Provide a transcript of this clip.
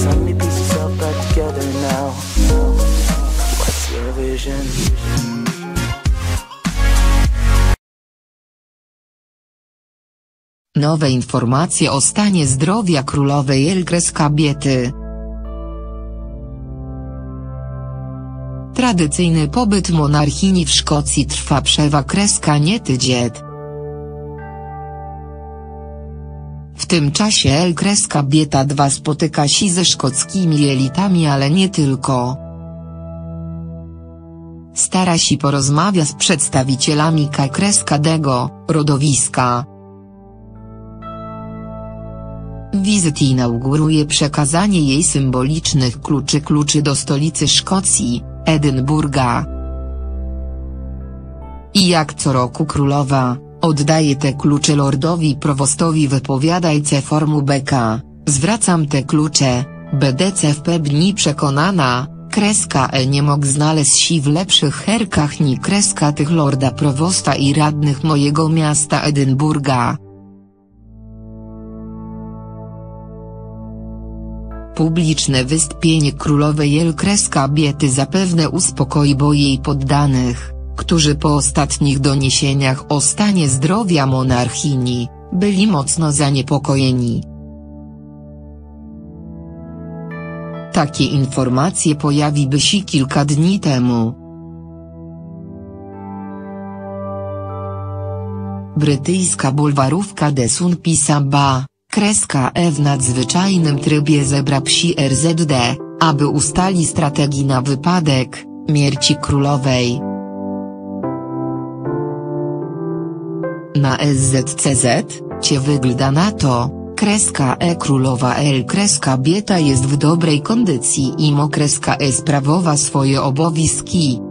Back together now. What's your vision? Nowe informacje o stanie zdrowia królowej Elgres kobiety. Tradycyjny pobyt monarchini w Szkocji trwa przewa kreska nie tydzień. Tym czasie El Kreska Bieta 2 spotyka się ze szkockimi elitami ale nie tylko. Stara się porozmawia z przedstawicielami Kreskadego, rodowiska. Wizyt inauguruje przekazanie jej symbolicznych kluczy kluczy do stolicy Szkocji, Edynburga. I jak co roku królowa, oddaje te klucze lordowi prowostowi wypowiadajce formu beka, zwracam te klucze, BDC w pewni przekonana, kreska E nie mógł znaleźć się w lepszych herkach ni kreska tych lorda prowosta i radnych mojego miasta Edynburga. Publiczne wystąpienie królowej El Kreska Biety zapewne uspokoi bo jej poddanych, którzy po ostatnich doniesieniach o stanie zdrowia monarchini, byli mocno zaniepokojeni. Takie informacje pojawiły się kilka dni temu. Brytyjska bulwarówka The Sun pisa ba, kreska E w nadzwyczajnym trybie zebra psi RZD, aby ustali strategii na wypadek, mierci królowej. Na SZCZ, cie wygląda na to, kreska E królowa L kreska Bieta jest w dobrej kondycji i mo kreska E sprawowa swoje obowiązki.